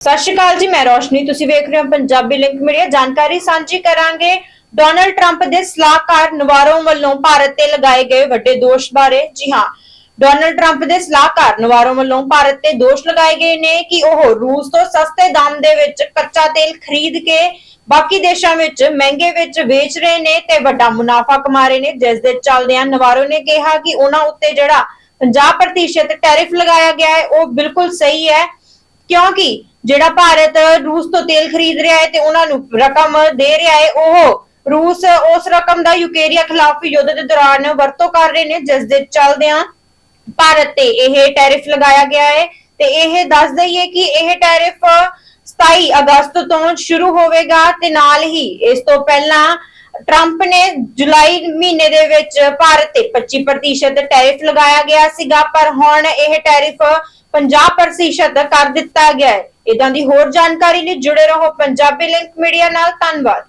ਸਤਿ ਸ਼੍ਰੀ ਅਕਾਲ ਜੀ, ਮੈਂ ਰੋਸ਼ਨੀ। ਤੁਸੀਂ ਵੇਖ ਰਹੇ ਹੋ ਪੰਜਾਬੀ ਲਿੰਕ ਮੀਡੀਆ ਜਾਣਕਾਰੀ ਸਾਂਝੀ ਕਰਾਂਗੇ। ਡੋਨਲਡ ਟਰੰਪ ਦੇ ਸਲਾਹਕਾਰ ਨਵਾਰੋ ਵੱਲੋਂ ਭਾਰਤ ਤੇ ਲਗਾਏ ਗਏ ਵੱਡੇ ਦੋਸ਼ ਬਾਰੇ। ਜੀ ਹਾਂ ਡੋਨਲਡ ਟਰੰਪ ਦੇ ਸਲਾਹਕਾਰ ਨਵਾਰੋ ਵੱਲੋਂ ਭਾਰਤ ਤੇ ਦੋਸ਼ ਲਗਾਏ ਗਏ ਨੇ ਕਿ ਉਹ ਰੂਸ ਤੋਂ ਸਸਤੇ ਦਾਮ ਦੇ ਵਿੱਚ ਕੱਚਾ ਤੇਲ ਖਰੀਦ ਕੇ ਬਾਕੀ ਦੇਸ਼ਾਂ ਵਿੱਚ ਮਹਿੰਗੇ ਵਿੱਚ ਵੇਚ ਰਹੇ ਨੇ ਤੇ ਵੱਡਾ ਮੁਨਾਫਾ ਕਮਾ ਰਹੇ ਨੇ। ਜਿਸ ਦੇ ਚੱਲਦਿਆਂ ਨਵਾਰੋ ਨੇ ਕਿਹਾ ਕਿ ਉਹਨਾਂ ਉੱਤੇ ਜਿਹੜਾ 50% ਟੈਰਿਫ ਲਗਾਇਆ ਗਿਆ ਹੈ, ਉਹ ਬਿਲਕੁਲ ਸਹੀ ਹੈ। ਕਿਉਂਕਿ ਜਿਹੜਾ ਭਾਰਤ ਰੂਸ ਤੋਂ ਤੇਲ ਖਰੀਦ ਰਿਹਾ ਹੈ ਤੇ ਉਹਨਾਂ ਨੂੰ ਰਕਮ ਦੇ ਰਿਹਾ ਹੈ, ਉਹ ਰੂਸ ਉਸ ਰਕਮ ਦਾ ਯੂਕਰੇਨੀਆ ਖਿਲਾਫ ਯੁੱਧ ਦੇ ਦੌਰਾਨ ਵਰਤੋਂ ਕਰ ਰਹੇ ਨੇ, ਜਿਸ ਦੇ ਚੱਲਦਿਆਂ ਭਾਰਤ ਤੇ ਇਹ ਟੈਰਿਫ ਲਗਾਇਆ ਗਿਆ ਹੈ ਤੇ ਇਹ ਦੱਸ ਦਈਏ ਕਿ ਇਹ ਟੈਰਿਫ 27 ਅਗਸਤ ਤੋਂ ਸ਼ੁਰੂ ਹੋਵੇਗਾ ਤੇ ਨਾਲ ਹੀ ਇਸ ਤੋਂ ਪਹਿਲਾਂ ਟਰੰਪ ਨੇ ਜੁਲਾਈ ਮਹੀਨੇ ਦੇ ਵਿੱਚ ਭਾਰਤ ਤੇ 25% ਟੈਰਿਫ ਲਗਾਇਆ ਗਿਆ ਸੀਗਾ, ਪਰ ਹੁਣ ਇਹ ਟੈਰਿਫ 50% ਕਰ ਦਿੱਤਾ ਗਿਆ ਹੈ। ਇਦਾਂ ਦੀ ਹੋਰ ਜਾਣਕਾਰੀ ਲਈ ਜੁੜੇ ਰਹੋ ਪੰਜਾਬੀ ਲਿੰਕ ਮੀਡੀਆ ਨਾਲ। ਧੰਨਵਾਦ।